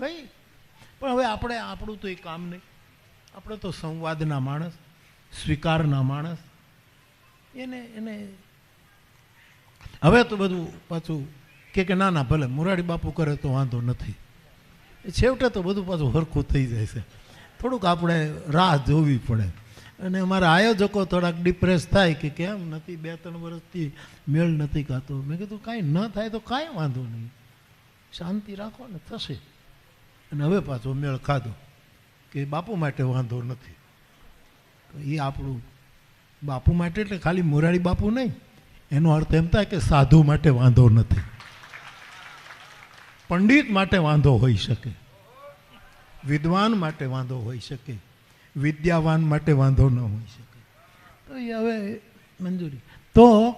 કઈ? પણ હવે આપણે આપણું તો એ કામ નહીં. આપણે તો સંવાદના માણસ, સ્વીકારના માણસ. એને એને હવે તો બધું પાછું કે કે ના ના, ભલે, મુરારી બાપુ કરે તો વાંધો નથી. છેવટે તો બધું પાછું હરખું થઈ જાય છે. થોડુંક આપણે રાહ જોવી પડે. અને અમારા આયોજકો થોડાક ડિપ્રેસ થાય કે કેમ નથી, બે, ત્રણ વર્ષથી મેળ નથી ખાતો. મેં કીધું, કાંઈ ન થાય તો કાંઈ વાંધો નહીં. શાંતિ રાખો ને, થશે. અને હવે પાછો મેળ ખાધો કે બાપુ માટે વાંધો નથી. તો એ આપણું બાપુ માટે એટલે ખાલી મોરારી બાપુ નહીં. એનો અર્થ એમ થાય કે સાધુ માટે વાંધો નથી. પંડિત માટે વાંધો હોઈ શકે. વિદ્વાન માટે વાંધો હોઈ શકે. વિદ્યાવાન માટે વાંધો ન હોઈ શકે. તો એ હવે મંજૂરી. તો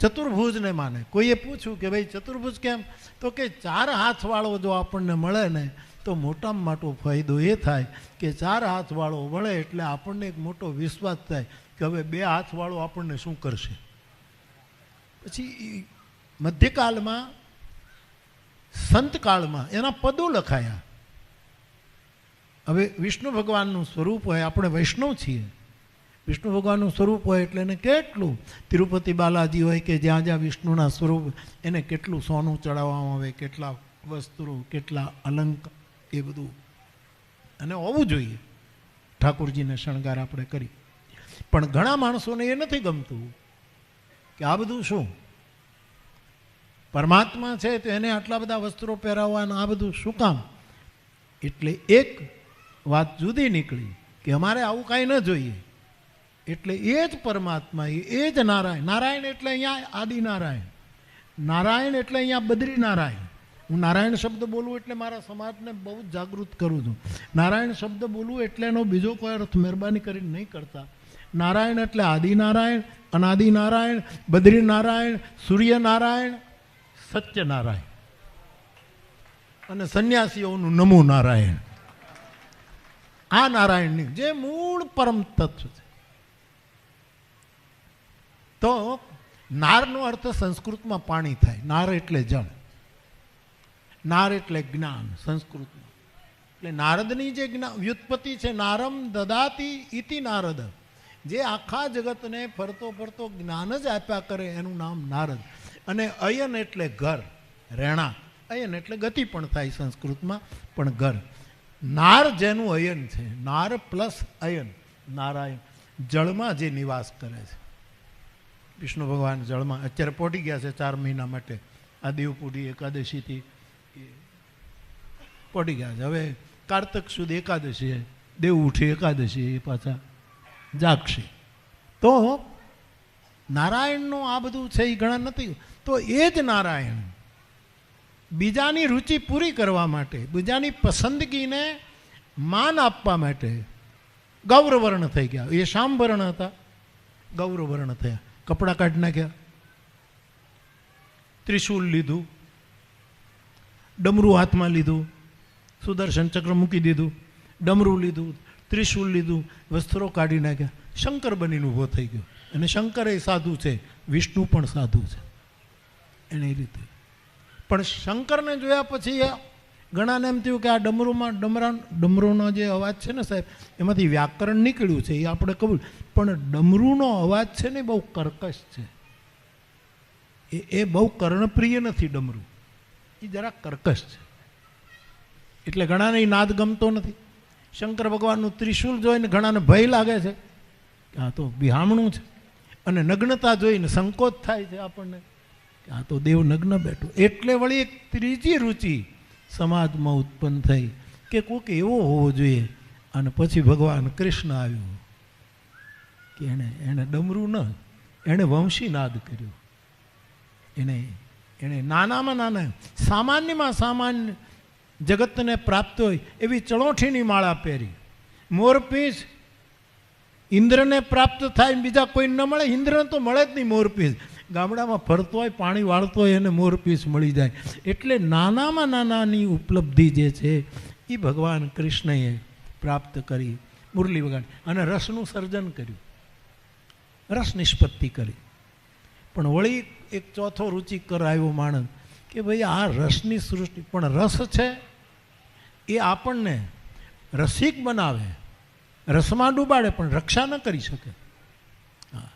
ચતુર્ભુજને માને. કોઈએ પૂછ્યું કે ભાઈ ચતુર્ભુજ કેમ? તો કે ચાર હાથવાળો જો આપણને મળે ને તો મોટામાં મોટો ફાયદો એ થાય કે ચાર હાથવાળો વળે એટલે આપણને એક મોટો વિશ્વાસ થાય કે હવે બે હાથવાળો આપણને શું કરશે. પછી મધ્યકાળમાં સંતકાળમાં એના પદો લખાયા. હવે વિષ્ણુ ભગવાનનું સ્વરૂપ હોય, આપણે વૈષ્ણવ છીએ. વિષ્ણુ ભગવાનનું સ્વરૂપ હોય એટલે એને કેટલું? તિરુપતિ બાલાજી હોય કે જ્યાં જ્યાં વિષ્ણુના સ્વરૂપ, એને કેટલું સોનું ચડાવવામાં આવે, કેટલા વસ્ત્રો, કેટલા અલંક એ બધું. અને હોવું જોઈએ. ઠાકોરજીને શણગાર આપણે કરી. પણ ઘણા માણસોને એ નથી ગમતું કે આ બધું શું? પરમાત્મા છે તો એને આટલા બધા વસ્ત્રો પહેરાવવાના આ બધું શું કામ? એટલે એક વાત જુદી નીકળી કે અમારે આવું કાંઈ ન જોઈએ. એટલે એ જ પરમાત્મા, એ જ નારાયણ. નારાયણ એટલે અહીંયા આદિનારાયણ. નારાયણ એટલે અહીંયા બદ્રીનારાયણ. હું નારાયણ શબ્દ બોલું એટલે મારા સમાજને બહુ જ જાગૃત કરું છું. નારાયણ શબ્દ બોલું એટલે એનો બીજો કોઈ અર્થ મહેરબાની કરીને નહીં કરતા. નારાયણ એટલે આદિનારાયણ, અનાદિનારાયણ, બદ્રીનારાયણ, સૂર્યનારાયણ, સત્યનારાયણ. અને સંન્યાસીઓનું નમો નારાયણ. આ નારાયણની જે મૂળ પરમ તત્વ છે. તો નારનો અર્થ સંસ્કૃતમાં પાણી થાય. નાર એટલે જળ. નાર એટલે જ્ઞાન, સંસ્કૃતમાં. એટલે નારદની જે જ્ઞાન વ્યુત્પત્તિ છે નારમ દદાતી ઇતિ નારદ. જે આખા જગતને ફરતો ફરતો જ્ઞાન જ આપ્યા કરે એનું નામ નારદ. અને અયન એટલે ઘર રહેણાંક અયન એટલે ગતિ પણ થાય સંસ્કૃતમાં, પણ ઘર. નાર જેનું અયન છે, નાર પ્લસ અયન, નારાયણ. જળમાં જે નિવાસ કરે છે. વિષ્ણુ ભગવાન જળમાં અત્યારે પોટી ગયા છે ચાર મહિના માટે. આ દેવપુરી એકાદશીથી પહોંચી ગયા છે. હવે કારતક સુધી એકાદશી દેવ ઉઠી એકાદશી એ પાછા જાગશે. તો નારાયણનું આ બધું છે એ ઘણા નથી. તો એ જ નારાયણ બીજાની રુચિ પૂરી કરવા માટે, બીજાની પસંદગીને માન આપવા માટે ગૌરવર્ણ થઈ ગયા. એ શામવર્ણ હતા. ગૌરવર્ણ થયા. કપડાં કાઢી નાખ્યા. ત્રિશૂલ લીધું. ડમરું હાથમાં લીધું, સુદર્શન ચક્ર મૂકી દીધું, ડમરું લીધું ત્રિશૂલ લીધું, વસ્ત્રો કાઢી નાખ્યા. શંકર બનીને ઊભો થઈ ગયો. અને શંકર એ સાધુ છે, વિષ્ણુ પણ સાધુ છે. એને એ રીતે. પણ શંકરને જોયા પછી ઘણાને એમ થયું કે આ ડમરુમાં, ડમરા, ડમરુનો જે અવાજ છે ને સાહેબ, એમાંથી વ્યાકરણ નીકળ્યું છે, એ આપણે કબૂલ. પણ ડમરુનો અવાજ છે ને બહુ કર્કશ છે. એ એ બહુ કર્ણપ્રિય નથી ડમરું. એ જરા કર્કશ છે. એટલે ઘણાને એ નાદ ગમતો નથી. શંકર ભગવાનનું ત્રિશુલ જોઈને ઘણાને ભય લાગે છે કે આ તો બિહામણું છે. અને નગ્નતા જોઈને સંકોચ થાય છે આપણને કે આ તો દેવ નગ્ન બેઠો. એટલે વળી એક ત્રીજી રુચિ સમાજમાં ઉત્પન્ન થઈ કે કોઈક એવો હોવો જોઈએ. અને પછી ભગવાન કૃષ્ણ આવ્યું કે એણે એણે ડમરું ન, એણે વંશીનાદ કર્યો. એને એણે નાનામાં નાના, સામાન્યમાં સામાન્ય જગતને પ્રાપ્ત હોય એવી ચણોઠીની માળા પહેરી. મોરપીસ ઇન્દ્રને પ્રાપ્ત થાય બીજા કોઈ ન મળે, ઇન્દ્રને તો મળે જ નહીં મોરપીસ ગામડામાં ફરતો હોય, પાણી વાળતો હોય એને મોરપીસ મળી જાય. એટલે નાનામાં નાનાની ઉપલબ્ધિ જે છે એ ભગવાન કૃષ્ણએ પ્રાપ્ત કરી, મુરલી વગાડી અને રસનું સર્જન કર્યું. રસ નિષ્પત્તિ કરી. પણ વળી એક ચોથો રુચિકર આવ્યો માણસ કે ભાઈ, આ રસની સૃષ્ટિ, પણ રસ છે? એ આપણને રસિક બનાવે. રસમાં ડૂબાડે, પણ રક્ષા ન કરી શકે. હા.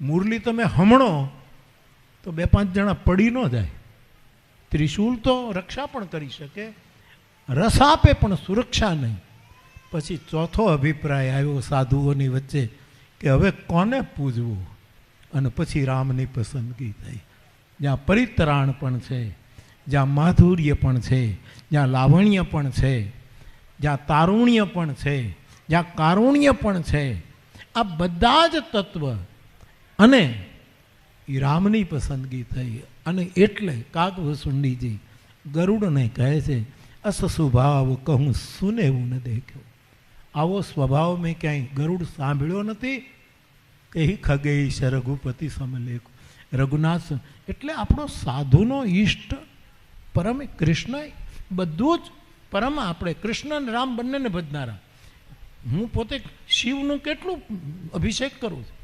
મુરલી તમે હમણો તો બે પાંચ જણા પડી ન જાય. ત્રિશૂલ તો રક્ષા પણ કરી શકે. રસ આપે, પણ સુરક્ષા નહીં. પછી ચોથો અભિપ્રાય આવ્યો સાધુઓની વચ્ચે કે હવે કોને પૂજવું? અને પછી રામની પસંદગી થઈ. જ્યાં પરિત્રાણ પણ છે, જ્યાં માધુર્ય પણ છે, જ્યાં લાવણ્ય પણ છે, જ્યાં તારુણ્ય પણ છે, જ્યાં કારુણ્ય પણ છે, આ બધા જ તત્વ અને એ રામની પસંદગી થઈ. અને એટલે કાગવસુંડીજી ગરુડને કહે છે, અસ સ્વભાવ કહું સુનેવું ન દેખ્યો. આવો સ્વભાવ મેં ક્યાંય ગરુડ સાંભળ્યો નથી કે ખગે છે રઘુપતિ સમલેખ રઘુનાથ એટલે આપણો સાધુનો ઈષ્ટ પરમ એ કૃષ્ણ બધું જ પરમ આપણે કૃષ્ણ અને રામ બંનેને ભજનારા. હું પોતે શિવનું કેટલું અભિષેક કરું છું.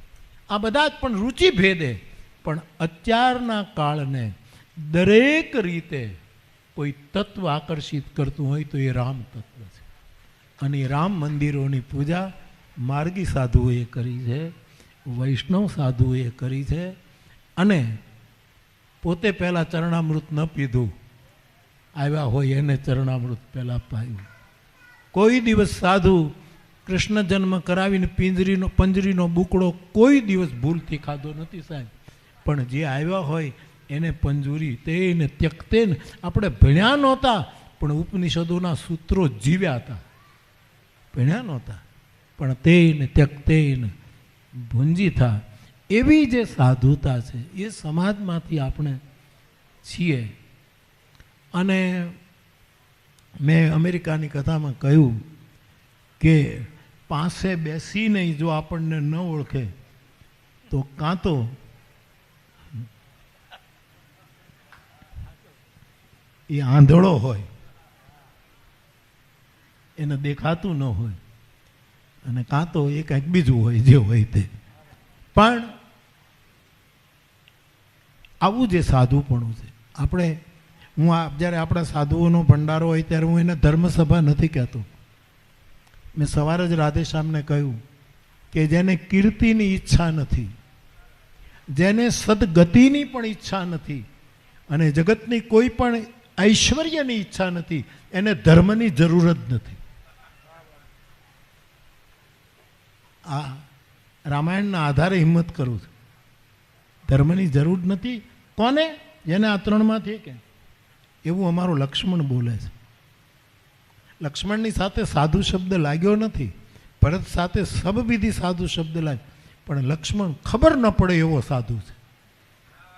આ બધા જ પણ રુચિ ભેદે. પણ અત્યારના કાળને દરેક રીતે કોઈ તત્વ આકર્ષિત કરતું હોય તો એ રામ તત્વ છે. અને રામ મંદિરોની પૂજા માર્ગી સાધુઓએ કરી છે. વૈષ્ણવ સાધુએ કરી છે અને પોતે પહેલાં ચરણામૃત ન પીધું. આવ્યા હોય એને ચરણામૃત પહેલાં પાયું. કોઈ દિવસ સાધુ કૃષ્ણ જન્મ કરાવીને પિંજરીનો, પંજરીનો બુકડો કોઈ દિવસ ભૂલથી ખાધો નથી સાહેબ. પણ જે આવ્યા હોય એને પંજુરી તેને ત્યક્તેન આપણે ભણ્યા નહોતા, પણ ઉપનિષદોના સૂત્રો જીવ્યા હતા. ભણ્યા નહોતા, પણ તેને ત્યક્તેન ભુંજી થા. એવી જે સાધુતા છે, એ સમાજમાંથી આપણે છીએ. અને મેં અમેરિકાની કથામાં કહ્યું કે પાસે બેસીને જો આપણને ન ઓળખે, તો કાં તો એ આંધળો હોય, એને દેખાતું ન હોય. અને કાં તો એ કંઈક બીજું હોય, જે હોય તે. પણ આવું જે સાધુપણું છે. આપણે, હું આ, જ્યારે આપણા સાધુઓનો ભંડારો હોય ત્યારે હું એને ધર્મસભા નથી કહેતો. મેં સવારે જ રાધેશ્યામને કહ્યું કે જેને કીર્તિની ઈચ્છા નથી, જેને સદગતિની પણ ઈચ્છા નથી અને જગતની કોઈ પણ ઐશ્વર્યની ઈચ્છા નથી, એને ધર્મની જરૂર જ નથી. આ રામાયણના આધારે હિંમત કરું છું. ધર્મની જરૂર નથી. કોને? જેને આ ત્રણમાંથી કે એવું અમારું લક્ષ્મણ બોલે છે. લક્ષ્મણની સાથે સાધુ શબ્દ લાગ્યો નથી. ભરત સાથે સબવિધિ સાધુ શબ્દ લાગ્યો. પણ લક્ષ્મણ ખબર ન પડે એવો સાધુ છે.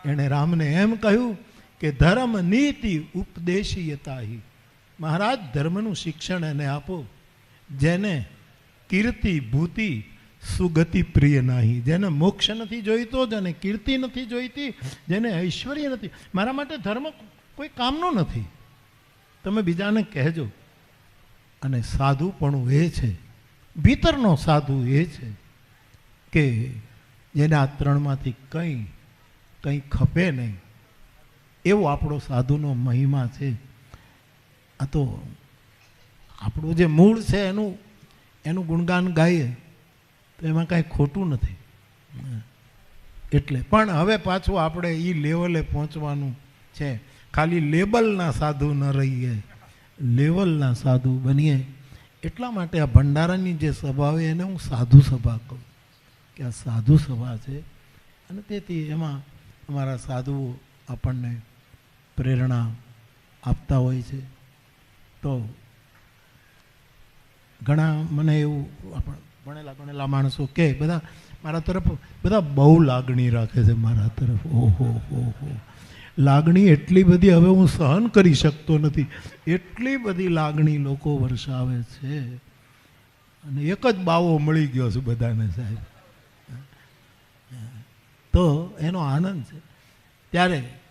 એણે રામને એમ કહ્યું કે ધર્મ નીતિ ઉપદેશીયતાહી. મહારાજ, ધર્મનું શિક્ષણ એને આપો. જેને કીર્તિ, ભૂતિ સુગતિ પ્રિય નહીં. જેને મોક્ષ નથી જોઈતો, જેને કીર્તિ નથી જોઈતી, જેને ઐશ્વર્ય નથી. મારા માટે ધર્મ કોઈ કામનો નથી. તમે બીજાને કહેજો. અને સાધુપણું એ છે, ભીતરનો સાધુ એ છે, કે જેને આ ત્રણમાંથી કંઈ કંઈ ખપે નહીં. એવો આપણો સાધુનો મહિમા છે. આ તો આપણું જે મૂળ છે, એનું એનું ગુણગાન ગાઈએ. તો એમાં કાંઈ ખોટું નથી. એટલે પણ હવે પાછું આપણે એ લેવલે પહોંચવાનું છે. ખાલી લેબલના સાધુ ન રહીએ, લેવલના સાધુ બનીએ. એટલા માટે આ ભંડારાની જે સભા હોય એને હું સાધુ સભા કહું. કે આ સાધુ સભા છે. અને તેથી એમાં અમારા સાધુઓ આપણને પ્રેરણા આપતા હોય છે. તો ઘણા મને એવું આપણ ભણેલા ગણેલા માણસો કે બધા મારા તરફ, બધા બહુ લાગણી રાખે છે મારા તરફ. ઓહો, હો હો. લાગણી એટલી બધી હવે હું સહન કરી શકતો નથી. એટલી બધી લાગણી લોકો વરસાવે છે. અને એક જ બાવો મળી ગયો છે બધાને સાહેબ. તો એનો આનંદ છે. ત્યારે